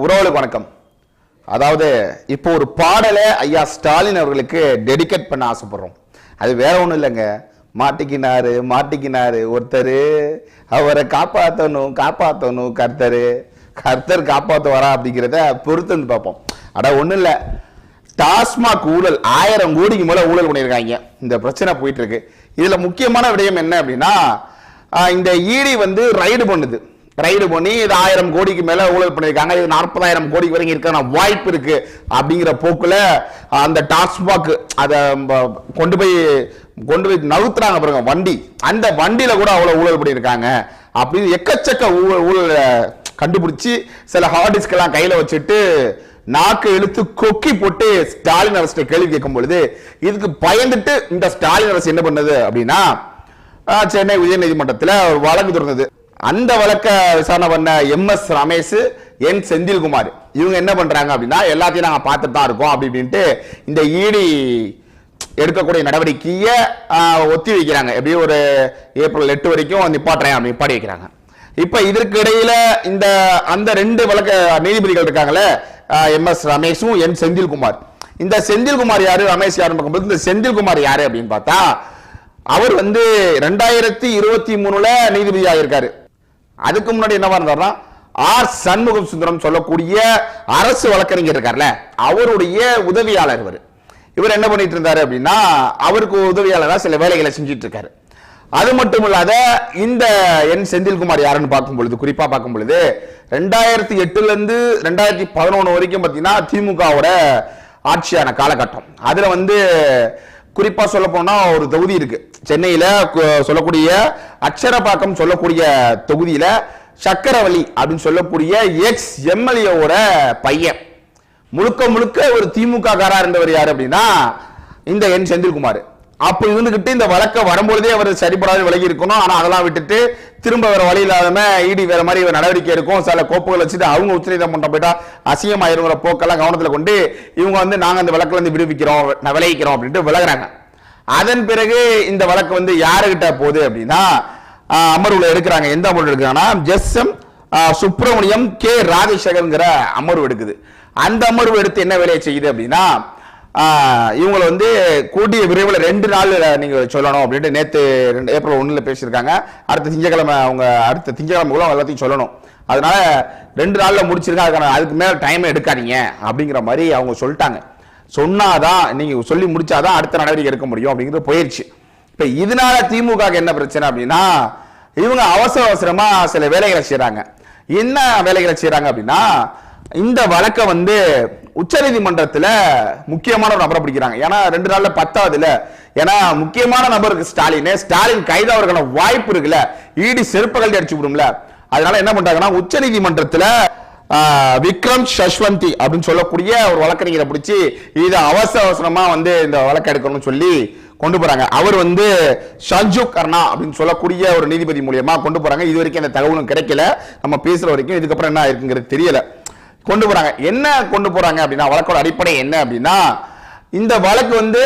உறவுகளுக்கு வணக்கம். அதாவது இப்போ ஒரு பாடலை ஐயா ஸ்டாலின் அவர்களுக்கு டெடிகேட் பண்ண ஆசைப்படுறோம். அது வேற ஒன்றும் இல்லைங்க. மாட்டிக்கினாரு மாட்டிக்கினாரு. ஒருத்தர் அவரை காப்பாற்றணும் காப்பாற்றணும் கர்த்தர். கர்த்தர் காப்பாற்ற வரா அப்படிங்கிறத பொறுத்து வந்து பார்ப்போம். அட ஒன்றும் இல்லை. டாஸ்மாக் ஊழல் ஆயிரம் கோடிக்கு மேலே ஊழல் பண்ணியிருக்காங்க. இந்த பிரச்சனை போயிட்டு இருக்கு. முக்கியமான விடயம் என்ன அப்படின்னா இந்த ஈடி வந்து ரைடு பண்ணுது. ரைடு பண்ணி இது ஆயிரம் கோடிக்கு மேலே ஊழல் பண்ணியிருக்காங்க இது நாற்பதாயிரம் கோடிக்கு வரைக்கும் இருக்கான வாய்ப்பு இருக்கு அப்படிங்கிற போக்கில் அந்த டாஸ்மாக் அதை கொண்டு போய் கொண்டு போய் நவுத்துறாங்க பாருங்க வண்டி. அந்த வண்டியில் கூட அவ்வளோ ஊழல் பண்ணியிருக்காங்க. அப்படின்னு எக்கச்சக்க ஊழல் ஊழலை கண்டுபிடிச்சி சில ஹார்ட் டிஸ்கெல்லாம் கையில் வச்சுட்டு நாக்கு இழுத்து கொக்கி போட்டு ஸ்டாலின் அரசு கேள்வி கேட்கும் பொழுது இதுக்கு பயந்துட்டு இந்த ஸ்டாலின் அரசு என்ன பண்ணது அப்படின்னா சென்னை உயர்நீதிமன்றத்தில் வழக்கு தொடர்ந்தது. அந்த வழக்க விசாரணை பண்ண M S Ramesh N Senthilkumar. இவங்க என்ன பண்றாங்க அப்படின்னா எல்லாத்தையும் நாங்க பார்த்துட்டு தான் இருக்கோம் அப்படி இந்த ஈடி எடுக்கக்கூடிய நடவடிக்கையை ஆஹ், ஒத்தி வைக்கிறாங்க. எப்படியும் ஒரு ஏப்ரல் எட்டு வரைக்கும் நிப்பாட்டுறேன் அப்படி வைக்கிறாங்க. இப்போ இதற்கு இடையில இந்த அந்த ரெண்டு வழக்க நீதிபதிகள் இருக்காங்களே எம் எஸ் ரமேஷும் என் செந்தில்குமார். இந்த செந்தில்குமார் யாரு ரமேஷ் யாருன்னு பார்க்கும்போது இந்த செந்தில்குமார் யாரு அப்படின்னு பார்த்தா அவர் வந்து ரெண்டாயிரத்தி இருபத்தி மூணுல நீதிபதி ஆகியிருக்காரு அதுக்கு முன்னாடி என்னவா இருந்தாருன்னா ஆர். சண்முகம் சுந்தரம் சொல்லக்கூடிய அரசு வழக்கறிஞர் இருக்கார்ல அவருடைய உதவியாளர் இவர். இவர் என்ன பண்ணிட்டு இருந்தாரு அப்படின்னா அவருக்கு உதவியாளராக சில வேலைகளை செஞ்சுட்டு இருக்காரு அது மட்டும் இல்லாத இந்த என் செந்தில்குமார் யாருன்னு பார்க்கும் பொழுது குறிப்பா பார்க்கும் பொழுது ரெண்டாயிரத்தி எட்டுல இருந்து ரெண்டாயிரத்தி பதினொன்று வரைக்கும் பார்த்தீங்கன்னா திமுகவோட ஆட்சியான காலகட்டம். அதுல வந்து குறிப்பா சொல்ல போனா ஒரு தொகுதி இருக்கு. சென்னையில சொல்லக்கூடிய அக்ஷரபாக்கம் சொல்லக்கூடிய தொகுதியில சக்கரவள்ளி அப்படின்னு சொல்லக்கூடிய எக்ஸ் எம்எல்ஏவோட பையன். முழுக்க முழுக்க ஒரு திமுக காரா இருந்தவர் யார் அப்படின்னா இந்த என் செந்தில்குமார். அப்ப இருந்துகிட்டு இந்த வழக்க வரும்பொழுதே அவர் சரிபடாத விலகி இருக்கணும். ஆனா அதெல்லாம் விட்டுட்டு திரும்ப வேற வழி இல்லாம ஈடி வேற மாதிரி ஒரு நடவடிக்கை இருக்கும் சில கோப்புகள் வச்சுட்டு அவங்க உச்சநீதிமன்றம் போயிட்டா அசிங்கமாயிருங்கிற போக்கெல்லாம் கவனத்துல கொண்டு இவங்க வந்து நாங்க அந்த வழக்குல இருந்து விடுவிக்கிறோம் விளைவிக்கிறோம் அப்படின்ட்டு விலகிறாங்க. அதன் பிறகு இந்த வழக்கு வந்து யாருகிட்ட போகுது அப்படின்னா அமர்வுல எடுக்கிறாங்க. எந்த அமர்வு எடுக்கிறாங்கன்னா ஜெஸ்எம் சுப்பிரமணியம் கே. ராஜசேகர்ங்கிற அமர்வு எடுக்குது. அந்த அமர்வு எடுத்து என்ன வேலையை செய்யுது அப்படின்னா இவங்களை வந்து கூடிய விரைவில் ரெண்டு நாள் நீங்கள் சொல்லணும் அப்படின்ட்டு நேற்று ரெண்டு ஏப்ரல் ஒன்றில் பேசியிருக்காங்க. அடுத்த திங்கக்கிழமை அவங்க அடுத்த திங்கக்கிழமைக்குள்ள எல்லாத்தையும் சொல்லணும். அதனால ரெண்டு நாளில் முடிச்சிருக்காங்க அதுக்கான அதுக்கு மேலே டைம் எடுக்காதீங்க அப்படிங்கிற மாதிரி அவங்க சொல்லிட்டாங்க. சொன்னாதான் நீங்க சொல்லி முடிச்சாதான் அடுத்த நடவடிக்கை எடுக்க முடியும் அப்படிங்கிறது போயிடுச்சு இப்ப இதனால திமுக என்ன பிரச்சனை அப்படின்னா இவங்க அவசர அவசரமா சில வேலைகளை செய்கிறாங்க என்ன வேலைகளை செய்கிறாங்க அப்படின்னா இந்த வழக்கை வந்து உச்சநீதிமன்றத்தில் முக்கியமான ஒரு நபரை பிடிக்கிறாங்க. ஏன்னா ரெண்டு நாள்ல பத்தாவதுல. ஏன்னா முக்கியமான நபருக்கு ஸ்டாலின் ஸ்டாலின் கைதாவதற்கான வாய்ப்பு இருக்குல்ல. ஈடி செருப்பு கழட்டி அடிச்சு விடும்ல. அதனால என்ன பண்றாங்கன்னா உச்சநீதிமன்றத்துல ஆஹ், விக்ரம் சஷ்வந்தி அப்படின்னு சொல்லக்கூடிய ஒரு வழக்கறிஞரை பிடிச்சி இதை அவசர அவசரமா வந்து இந்த வழக்கு எடுக்கணும்னு சொல்லி கொண்டு போறாங்க. அவர் வந்து சஞ்சு கர்ணா அப்படின்னு சொல்லக்கூடிய ஒரு நீதிபதி மூலியமா கொண்டு போறாங்க. இது வரைக்கும் அந்த தகவலும் கிடைக்கல. நம்ம பேசுற வரைக்கும் இதுக்கப்புறம் என்ன இருக்குங்கிறது தெரியல. கொண்டு போறாங்க. என்ன கொண்டு போறாங்க அப்படின்னா வழக்கோட அடிப்படை என்ன அப்படின்னா இந்த வழக்கு வந்து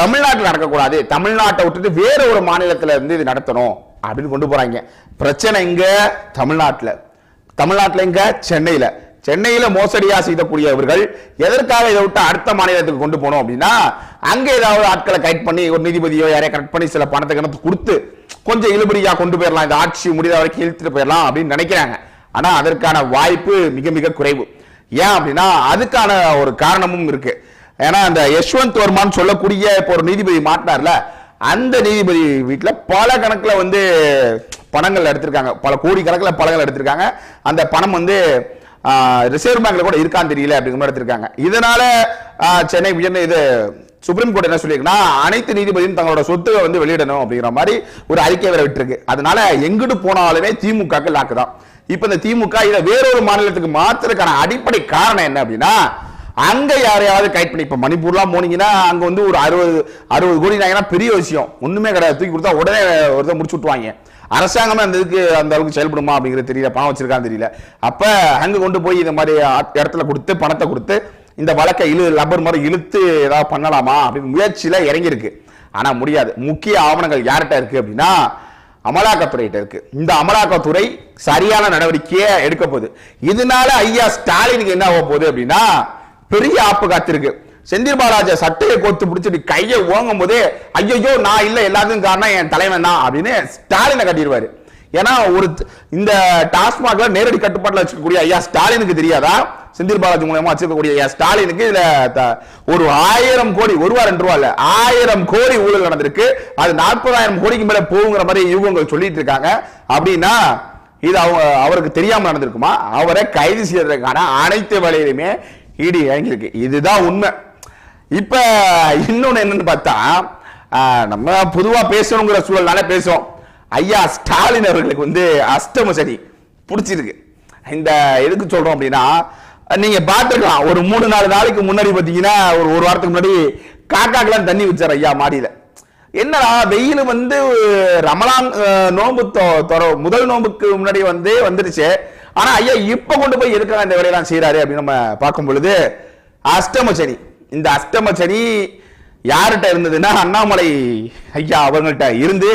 தமிழ்நாட்டில் நடக்கக்கூடாது. தமிழ்நாட்டை விட்டுட்டு வேற ஒரு மாநிலத்துல இருந்து இது நடத்தணும் அப்படின்னு கொண்டு போறாங்க. பிரச்சனை இங்க தமிழ்நாட்டில். தமிழ்நாட்டில் இங்க சென்னையில். சென்னையில் மோசடியாக செய்தக்கூடியவர்கள் எதற்காக இதை விட்டு அடுத்த மாநிலத்துக்கு கொண்டு போனோம் அப்படின்னா அங்கே ஏதாவது ஆட்களை கைட் பண்ணி ஒரு நீதிபதியோ யாரையும் கரெக்ட் பண்ணி சில பணத்தை கணக்கு கொடுத்து கொஞ்சம் இழுபடியாக கொண்டு போயிடலாம் இந்த ஆட்சி முடிந்த வரைக்கும் இழுத்துட்டு போயிடலாம் அப்படின்னு நினைக்கிறாங்க. ஆனால் அதற்கான வாய்ப்பு மிக மிக குறைவு. ஏன் அப்படின்னா அதுக்கான ஒரு காரணமும் இருக்கு. ஏன்னா அந்த யஷ்வந்த் வர்மான்னு சொல்லக்கூடிய இப்போ ஒரு நீதிபதி மாட்டினார்ல அந்த நீதிபதி வீட்டில் பல கணக்கில் வந்து பணங்கள் எடுத்திருக்காங்க. பல கோடி கணக்கில் பணங்கள் எடுத்திருக்காங்க. அந்த பணம் வந்து ரிசர்வ் பேங்க்ல கூட இருக்கான்னு தெரியல அப்படிங்கிற மாதிரி எடுத்திருக்காங்க. இதனால சென்னை உயர்ந்த இது சுப்ரீம் கோர்ட் என்ன சொல்லியிருக்குன்னா அனைத்து நீதிபதியும் தங்களோட சொத்துவை வந்து வெளியிடணும் அப்படிங்கிற மாதிரி ஒரு அறிக்கை வேற விட்டுருக்கு. அதனால எங்கிட்டு போனாலுமே திமுகக்கு லாக்கு தான். இப்ப இந்த திமுக இதை வேறொரு மாநிலத்துக்கு மாத்துறதுக்கான அடிப்படை காரணம் என்ன அப்படின்னா அங்க யாரையாவது கைட் பண்ணி இப்ப மணிப்பூர்லாம் போனீங்கன்னா அங்க வந்து ஒரு அறுபது அறுபது கோடி பெரிய விஷயம். ஒண்ணுமே கிடையாது. தூக்கி கொடுத்தா உடனே ஒருத்தர் முடிச்சு விட்டுவாங்க அரசாங்கமே அந்த இதுக்கு அந்த அளவுக்கு செயல்படுமா அப்படிங்கிறது தெரியல. பணம் வச்சிருக்கான்னு தெரியல. அப்ப அங்க கொண்டு போய் இந்த மாதிரி இடத்துல கொடுத்து பணத்தை கொடுத்து இந்த வழக்கை இழு லப்பர் மாதிரி இழுத்து ஏதாவது பண்ணலாமா அப்படின்னு முயற்சியில இறங்கியிருக்கு. ஆனா முடியாது. முக்கிய ஆவணங்கள் யார்கிட்ட இருக்கு அப்படின்னா அமலாக்கத்துறைகிட்ட இருக்கு. இந்த அமலாக்கத்துறை சரியான நடவடிக்கையை எடுக்க போகுது. இதனால ஐயா ஸ்டாலினுக்கு என்ன ஆக போகுது அப்படின்னா பெரிய ஆப்பு காத்திருக்கு. செந்தில் பாலாஜி சட்டையை கோத்து பிடிச்சிட்டு கையை ஓங்கும் போதே ஐயோ நான் இல்லை எல்லாத்துக்கும் காரணம் என் தலைவன் தான் அப்படின்னு ஸ்டாலினை கட்டிடுவாரு. ஏன்னா ஒரு இந்த டாஸ்மாக்ல நேரடி கட்டுப்பாட்டில் வச்சுக்கக்கூடிய ஐயா ஸ்டாலினுக்கு தெரியாதா? செந்தில் பாலாஜி மூலயமா வச்சிருக்கக்கூடிய ஐயா ஸ்டாலினுக்கு இதுல த- ஒரு ஆயிரம் கோடி ஒரு ரூபா ரெண்டு ரூபா இல்ல ஆயிரம் கோடி ஊழல் நடந்திருக்கு. அது நாற்பதாயிரம் கோடிக்கு மேல போகுங்கிற மாதிரி இவங்க சொல்லிட்டு இருக்காங்க. அப்படின்னா இது அவங்க அவருக்கு தெரியாம நடந்திருக்குமா? அவரை கைது செய்யறதுக்கான அனைத்து வேலையிலுமே இடி இறங்கியிருக்கு. இதுதான் உண்மை. இப்போ இன்னொன்று என்னன்னு பார்த்தா நம்ம பொதுவாக பேசணுங்கிற சூழல்னால பேசுவோம் ஐயா ஸ்டாலின் அவர்களுக்கு வந்து அஷ்டம சரி பிடிச்சிருக்கு. இந்த எதுக்கு சொல்கிறோம் அப்படின்னா நீங்கள் பார்த்துக்கலாம் ஒரு மூணு நாலு நாளைக்கு முன்னாடி பார்த்தீங்கன்னா ஒரு ஒரு வாரத்துக்கு முன்னாடி காக்காக்கெல்லாம் தண்ணி வச்சார் ஐயா மாடியில். என்னடா வெயில் வந்து ரமலான் நோன்பு தொ- முதல் நோன்புக்கு முன்னாடி வந்து வந்துருச்சு. ஆனா ஐயா இப்ப கொண்டு போய் எதுக்காக இந்த வேலையெல்லாம் செய்யறாரு அப்படின்னு நம்ம பார்க்கும் பொழுது அஷ்டமச்சனி. இந்த அஷ்டமச்சனி யார்கிட்ட இருந்ததுன்னா அண்ணாமலை ஐயா அவங்கள்ட்ட இருந்து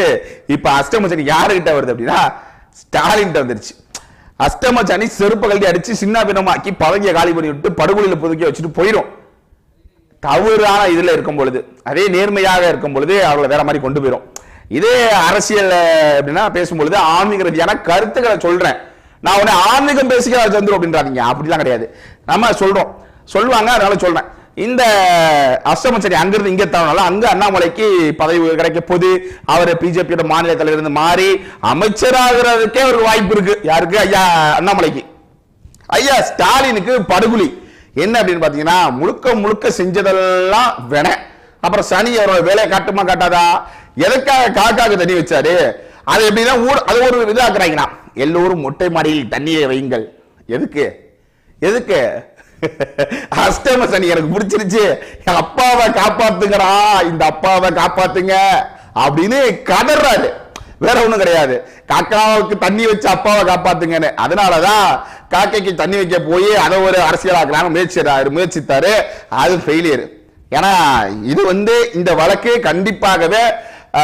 இப்ப அஷ்டம யாருகிட்ட வருது அப்படின்னா ஸ்டாலின் வந்துருச்சு. அஷ்டமச்சனி சனி செருப்பு கல்வி அடிச்சு சின்ன பின்னமாக்கி பதவியை காலி பண்ணி விட்டு படுகொலியில் புதுக்கி வச்சுட்டு போயிடும் தவறான இதில் இருக்கும் பொழுது அதே நேர்மையாக இருக்கும் பொழுது அவளை வேற மாதிரி கொண்டு போயிடும் இதே அரசியல் அப்படின்னா பேசும்பொழுது ஆன்மீக ரீதியான கருத்துக்களை சொல்றேன். நான் உடனே ஆன்மீகம் பேசிக்க சந்துரு அப்படின்றாதீங்க. அப்படிலாம் கிடையாது. நம்ம சொல்றோம். சொல்லுவாங்க அதனால சொல்றேன். இந்த அஷ்டமச்சரி அங்கிருந்து இங்கே தவறனால அங்கே அண்ணாமலைக்கு பதவி கிடைக்க போது அவர் பிஜேபியோட மாநில தலைவர் இருந்து மாறி அமைச்சராகிறதுக்கே ஒரு வாய்ப்பு இருக்கு. யாருக்கு? ஐயா அண்ணாமலைக்கு. ஐயா ஸ்டாலினுக்கு படுகொலி. என்ன அப்படின்னு பாத்தீங்கன்னா முழுக்க முழுக்க செஞ்சதெல்லாம் வென. அப்புறம் சனி அவரோட வேலையை காட்டுமா காட்டாதா? எதற்காக காக்காக்கு தண்ணி வச்சாரு? அது எப்படின்னா ஊர் அது ஒரு இதாக்குறாங்கன்னா எல்லோரும் மொட்டை மாடியில் தண்ணியை வையுங்கள். எதுக்கு? எதுக்கு? அஷ்டம சனி எனக்கு பிடிச்சிருச்சு. என் அப்பாவை காப்பாத்துங்கடா இந்த அப்பாவை காப்பாத்துங்க அப்படின்னு கதறாரு. வேற ஒன்றும் கிடையாது. காக்காவுக்கு தண்ணி வச்சு அப்பாவை காப்பாத்துங்கன்னு. அதனாலதான் காக்கைக்கு தண்ணி வைக்க போய் அதை ஒரு அரசியலாக்கலாம்னு முயற்சிறாரு முயற்சித்தாரு. அது ஃபெயிலியர் ஏன்னா இது வந்து இந்த வழக்கு கண்டிப்பாகவே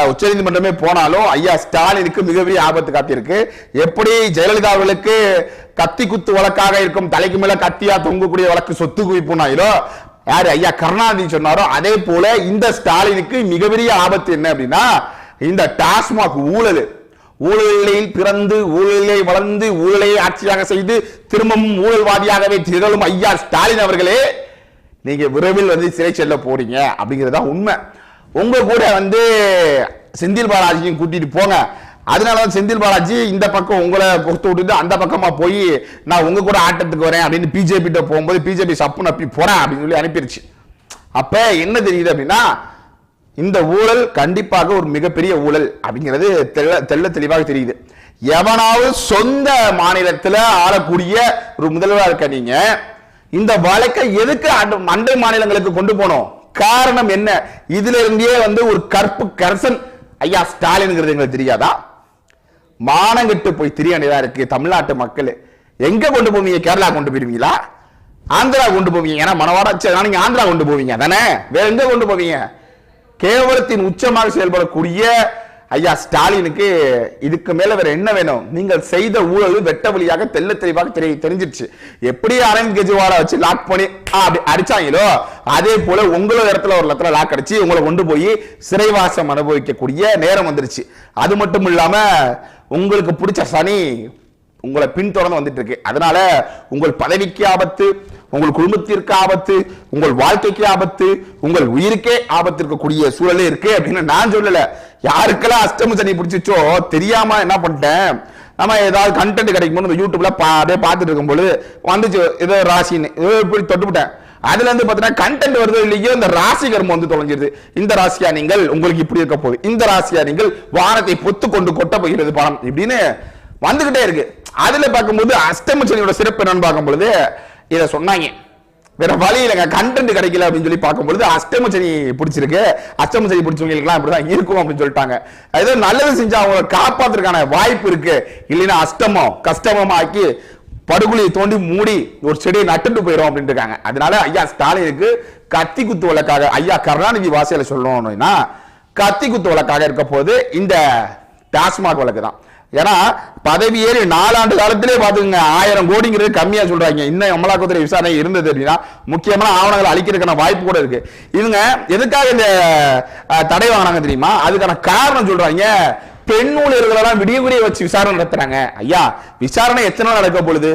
உச்சநீதிமன்றமே போனாலும் ஐயா ஸ்டாலினுக்கு மிகப்பெரிய ஆபத்து காத்திருக்கு எப்படி ஜெயலலிதா அவர்களுக்கு கத்தி குத்து வழக்காக இருக்கும் தலைக்கு மேல கத்தியா தொங்கக்கூடிய வழக்கு சொத்து குவிப்புனாயிலோ யார் ஐயா கருணாநிதி சொன்னாரோ அதே போல இந்த ஸ்டாலினுக்கு மிகப்பெரிய ஆபத்து என்ன அப்படின்னா இந்த டாஸ்மாக் ஊழல். ஊழலில் பிறந்து ஊழலை வளர்ந்து ஊழலை ஆட்சியாக செய்து திரும்பவும் ஊழல்வாதியாகவே திகழும் ஐயா ஸ்டாலின் அவர்களே நீங்க விரைவில் வந்து சிறை செல்ல போறீங்க அப்படிங்கிறது தான் உண்மை. உங்க கூட வந்து செந்தில் பாலாஜியும் கூட்டிட்டு போங்க. அதனால தான் செந்தில் பாலாஜி இந்த பக்கம் உங்களை கொடுத்து விட்டுட்டு அந்த பக்கமா போய் நான் உங்க கூட ஆட்டத்துக்கு வரேன் அப்படின்னு பிஜேபி கிட்ட போகும்போது பிஜேபி சப்பு நப்பி போறேன் அப்படின்னு சொல்லி அனுப்பிடுச்சு அப்ப என்ன தெரியுது அப்படின்னா இந்த ஊழல் கண்டிப்பாக ஒரு மிகப்பெரிய ஊழல் அப்படிங்கிறது தெள்ள தெள்ள தெளிவாக தெரியுது. எவனாவது சொந்த மாநிலத்தில் ஆளக்கூடிய ஒரு முதல்வராக இருக்க நீங்க இந்த வழக்கை எதுக்கு அண்ட- அண்டை மாநிலங்களுக்கு கொண்டு போனோம்? காரணம் என்ன? இதுல இருந்தே வந்து ஒரு கற்பு கரசன் ஐயா ஸ்டாலின்ங்கிறது எங்களுக்கு தெரியாதா? மானங்கிட்டு போய் திரிய வேண்டியதா இருக்கு தமிழ்நாட்டு மக்கள். எங்க கொண்டு போவீங்க? கேரளா கொண்டு போயிருவீங்களா? ஆந்திரா கொண்டு போவீங்க. ஏன்னா மனவாடா சரி, நீங்க ஆந்திரா கொண்டு போவீங்க. தானே வேற எங்க கொண்டு போவீங்க? கேவலத்தின் உச்சமாக செயல்படக்கூடிய ஐயா ஸ்டாலினுக்கு இதுக்கு மேல வேற என்ன வேணும்? நீங்கள் செய்த ஊழல் வெட்ட வழியாக தெல்ல தெளிவாக தெரிய தெரிஞ்சிருச்சு. எப்படி அரவிந்த் கெஜ்ரிவாலை வச்சு லாக் பண்ணி ஆ, அப்படி அடிச்சாங்களோ அதே போல உங்களோட இடத்துல ஒரு இடத்துல லாக் அடிச்சு உங்களை கொண்டு போய் சிறைவாசம் அனுபவிக்கக்கூடிய நேரம் வந்துருச்சு. அது மட்டும் இல்லாம உங்களுக்கு பிடிச்ச சனி உங்களை பின்தொடர்ந்து வந்துட்டு இருக்கு அதனால உங்கள் பதவிக்கு ஆபத்து உங்கள் குடும்பத்திற்கு ஆபத்து உங்கள் வாழ்க்கைக்கு ஆபத்து உங்கள் உயிருக்கே ஆபத்து இருக்கக்கூடிய சூழலே இருக்கு அப்படின்னு நான் சொல்லல. யாருக்கெல்லாம் அஷ்டம சனி பிடிச்சிச்சோ தெரியாம என்ன பண்ணிட்டேன்? நம்ம ஏதாவது கண்டென்ட் கிடைக்கும் போது யூடியூப்ல அப்படியே பார்த்துட்டு இருக்கும்போது வந்துச்சு ஏதோ ராசின்னு ஏதோ இப்படி தொட்டுவிட்டேன் அதுல இருந்து பாத்தீங்கன்னா கண்டென்ட் வருது இல்லையோ இந்த ராசி கர்மம் வந்து தொலைஞ்சிருது. இந்த ராசியா நீங்கள் உங்களுக்கு இப்படி இருக்க போகுது. இந்த ராசியா நீங்கள் வானத்தை பொத்து கொண்டு கொட்ட போகிறது பணம் இப்படின்னு வந்துகிட்டே இருக்கு. அதுல பார்க்கும்போது அஷ்டம சனியோட சிறப்பு என்னன்னு பார்க்கும்பொழுது இதை சொன்னாங்க. வேற வழி இல்லைங்க. கண்டென்ட் கிடைக்கல அப்படின்னு சொல்லி பார்க்கும்பொழுது அஷ்டம சனி பிடிச்சிருக்கு. அஷ்டம பிடிச்சவங்களுக்குலாம் இப்படிதான் இருக்கும் அப்படின்னு சொல்லிட்டாங்க. ஏதோ நல்லது செஞ்சா அவங்களை காப்பாத்துறதுக்கான வாய்ப்பு இருக்கு. இல்லைன்னா அஷ்டமம் கஷ்டமமா ஆக்கி தோண்டி மூடி ஒரு செடியை நட்டுட்டு போயிடும் அப்படின்னு இருக்காங்க. அதனால ஐயா ஸ்டாலினுக்கு கத்தி குத்து வழக்காக ஐயா கருணாநிதி வாசையில சொல்லணும்னா கத்தி குத்து வழக்காக இருக்க போது இந்த டாஸ்மாக் வழக்கு தான் ஏன்னா பதவி ஏறி நாலாண்டு காலத்திலே பாத்துக்கங்க ஆயிரம் கோடிங்கிறது கம்மியா சொல்றாங்க. இன்னும் அமலாக்கத்துறை விசாரணை இருந்தது அப்படின்னா முக்கியமான ஆவணங்களை அழிக்கிறதுக்கான வாய்ப்பு கூட இருக்கு. இவங்க எதுக்காக இந்த தடை வாங்கினாங்க தெரியுமா? அதுக்கான காரணம் சொல்றாங்க. பெண் ஊழியர்களெல்லாம் விடிய விடிய வச்சு விசாரணை நடத்துறாங்க. ஐயா விசாரணை எத்தனை நாள் நடக்க பொழுது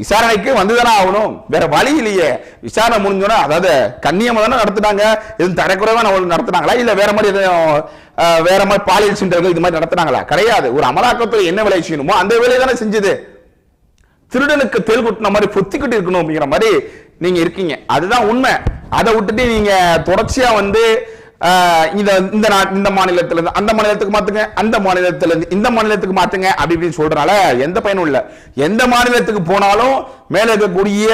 விசாரணைக்கு வந்துதானே ஆகணும். வேற வழி இல்லையே. விசாரணை முடிஞ்சோன்னா அதாவது கண்ணியமா தானே நடத்துனாங்க. எதுவும் தரக்குறைவா நம்ம நடத்துனாங்களா? இல்ல வேற மாதிரி எதுவும் வேற மாதிரி பாலியல் சென்டர்கள் இது மாதிரி நடத்துனாங்களா? கிடையாது. ஒரு அமலாக்கத்துறை என்ன வேலை செய்யணுமோ அந்த வேலையை தானே செஞ்சது. திருடனுக்கு தெல் கொட்டின மாதிரி பொத்திக்கிட்டு இருக்கணும் அப்படிங்கிற மாதிரி நீங்க இருக்கீங்க. அதுதான் உண்மை. அதை விட்டுட்டு நீங்க தொடர்ச்சியா வந்து இந்த இந்த இந்த மாநிலத்துல இருந்து அந்த மாநிலத்துக்கு மாத்துங்க அந்த மாநிலத்துல இருந்து இந்த மாநிலத்துக்கு மாத்துங்க அப்படி இப்படின்னு சொல்றனால எந்த பயனும் இல்ல. எந்த மாநிலத்துக்கு போனாலும் மேல இருக்கக்கூடிய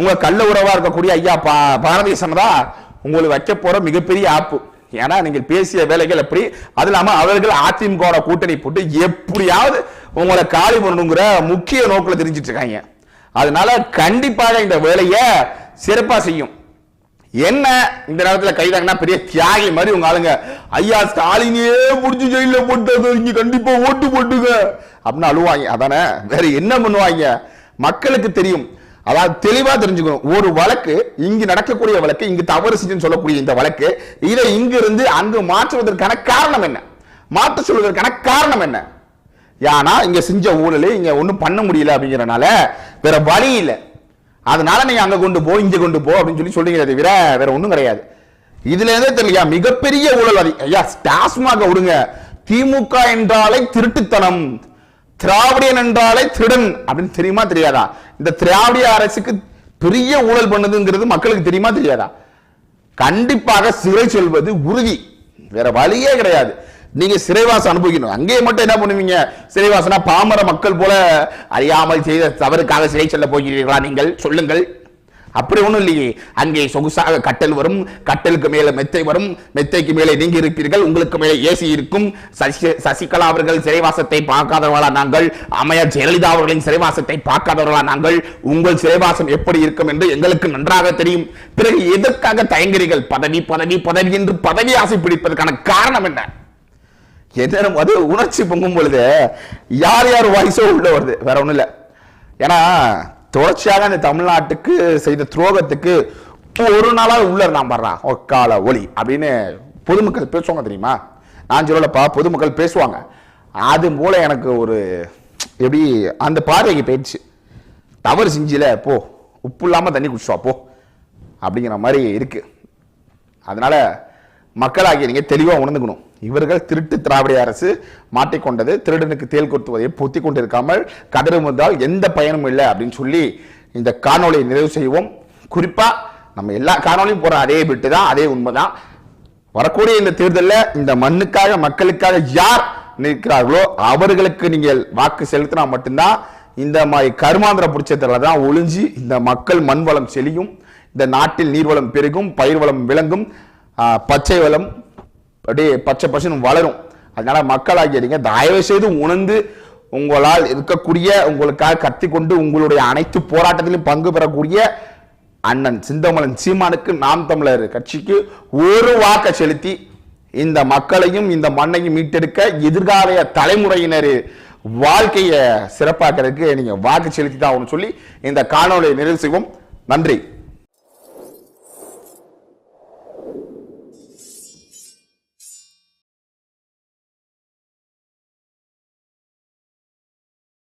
உங்க கள்ள உறவா இருக்கக்கூடிய ஐயா பா பாரதிய தான் உங்களுக்கு வைக்க போற மிகப்பெரிய ஆப்பு. ஏன்னா நீங்கள் பேசிய வேலைகள் எப்படி? அது இல்லாம அவர்கள் அதிமுக கூட்டணி போட்டு எப்படியாவது உங்களை காலி பண்ணணுங்கிற முக்கிய நோக்கில் தெரிஞ்சிட்டு இருக்காங்க. அதனால கண்டிப்பாக இந்த வேலையை சிறப்பா செய்யும். என்ன இந்த நேரத்தில் கைதாங்கன்னா பெரிய தியாகி மாதிரி உங்க ஆளுங்க. ஐயா ஸ்டாலினே புடிச்சு ஜெயில போட்டது இங்க கண்டிப்பா ஓட்டு போட்டுங்க. அப்படின்னு அழுவாங்க. அதானே? வேற என்ன பண்ணுவாங்க? மக்களுக்கு தெரியும். அதாவது தெளிவா தெரிஞ்சுக்கணும். ஒரு வழக்கு இங்கு நடக்கக்கூடிய வழக்கு இங்கு தவறு செஞ்சுன்னு சொல்லக்கூடிய இந்த வழக்கு இதை இங்கிருந்து அங்கு மாற்றுவதற்கான காரணம் என்ன? மாற்ற சொல்வதற்கான காரணம் என்ன? ஏன்னா இங்க செஞ்ச ஊழல் இங்க ஒன்றும் பண்ண முடியல அப்படிங்கிறனால வேற வழி இல்லை. அதனால நீங்க அங்க கொண்டு போ இங்க கொண்டு போ அப்படின்னு சொல்லி சொல்றீங்களே தவிர வேற ஒண்ணும் கிடையாது. இதுல இருந்தே தெரியலையா? மிகப்பெரிய ஊழல் அது. ஐயா டாஸ்மாக விடுங்க. திமுக என்றாலே திருட்டுத்தனம். திராவிடியன் என்றாலே திருடன் அப்படின்னு தெரியுமா தெரியாதா? இந்த திராவிடிய அரசுக்கு பெரிய ஊழல் பண்ணுதுங்கிறது மக்களுக்கு தெரியுமா தெரியாதா? கண்டிப்பாக சிறை செல்வது உறுதி. வேற வழியே கிடையாது. நீங்க சிறைவாசம் அனுபவிக்கணும். அங்கேயே மட்டும் என்ன பண்ணுவீங்க? சிறைவாசனா பாமர மக்கள் போல அறியாமல் செய்த தவறுக்காக சிறை செல்ல போகிறீர்களா நீங்கள்? சொல்லுங்கள். அப்படி ஒன்றும் இல்லையே. அங்கே சொகுசாக கட்டல் வரும். கட்டலுக்கு மேலே மெத்தை வரும். மெத்தைக்கு மேலே நீங்க இருப்பீர்கள். உங்களுக்கு மேலே ஏசி இருக்கும். சசி சசிகலா அவர்கள் சிறைவாசத்தை பார்க்காதவர்களா நாங்கள்? அமையார் ஜெயலலிதா அவர்களின் சிறைவாசத்தை பார்க்காதவர்களா நாங்கள்? உங்கள் சிறைவாசம் எப்படி இருக்கும் என்று எங்களுக்கு நன்றாக தெரியும். பிறகு எதற்காக தயங்குறீர்கள்? பதவி பதவி பதவி என்று பதவி ஆசை பிடிப்பதற்கான காரணம் என்ன? என்ன அது உணர்ச்சி பொங்கும் பொழுது யார் யார் வாய்ஸோ உள்ள வருது. வேற ஒன்றும் இல்லை. ஏன்னா தொடர்ச்சியாக இந்த தமிழ்நாட்டுக்கு செய்த துரோகத்துக்கு ஒரு நாளாக உள்ள நான் பாடுறான் ஒக்கால ஒளி அப்படின்னு பொதுமக்கள் பேசுவாங்க தெரியுமா? நான் சொல்லலப்பா பொதுமக்கள் பேசுவாங்க. அது போல எனக்கு ஒரு எப்படி அந்த பார்வைக்கு போயிடுச்சு. தவறு செஞ்சில போ உப்பு இல்லாமல் தண்ணி குடிச்சுவா போ அப்படிங்கிற மாதிரி இருக்குது அதனால மக்களாகிய நீங்கள் தெளிவா உணர்ந்துக்கணும். இவர்கள் திருட்டு திராவிட அரசு மாட்டிக்கொண்டது திருடனுக்கு தேல் கொத்துவதை பொத்தி கொண்டிருக்காமல் கதறு வந்தால் எந்த பயனும் இல்லை அப்படின்னு சொல்லி இந்த காணொளியை நிறைவு செய்வோம். குறிப்பா நம்ம எல்லா காணொளியும் போற அதே பிட்டு தான் அதே உண்மைதான். வரக்கூடிய இந்த தேர்தலில் இந்த மண்ணுக்காக மக்களுக்காக யார் நிற்கிறார்களோ அவர்களுக்கு நீங்கள் வாக்கு செலுத்தினா மட்டும்தான் இந்த மாதிரி கருமாந்திர புடிச்சத்தில் தான் ஒளிஞ்சு இந்த மக்கள் மண் வளம் செழியும். இந்த நாட்டில் நீர்வளம் பெருகும் பயிர் வளம் விளங்கும். பச்சை வளம் அப்படியே பச்சை பசுன்னு வளரும். அதனால மக்களாகிய நீங்க தயவு செய்து உணர்ந்து உங்களால் இருக்கக்கூடிய உங்களுக்காக கத்திக்கொண்டு உங்களுடைய அனைத்து போராட்டத்திலும் பங்கு பெறக்கூடிய அண்ணன் சிந்தமலன் சீமானுக்கு நாம் தமிழர் கட்சிக்கு ஒரு வாக்க செலுத்தி இந்த மக்களையும் இந்த மண்ணையும் மீட்டெடுக்க எதிர்கால தலைமுறையினர் வாழ்க்கையை சிறப்பாக்கிறதுக்கு நீங்கள் வாக்கு செலுத்தி தான் சொல்லி இந்த காணொலியை நிறைவு செய்வோம். நன்றி.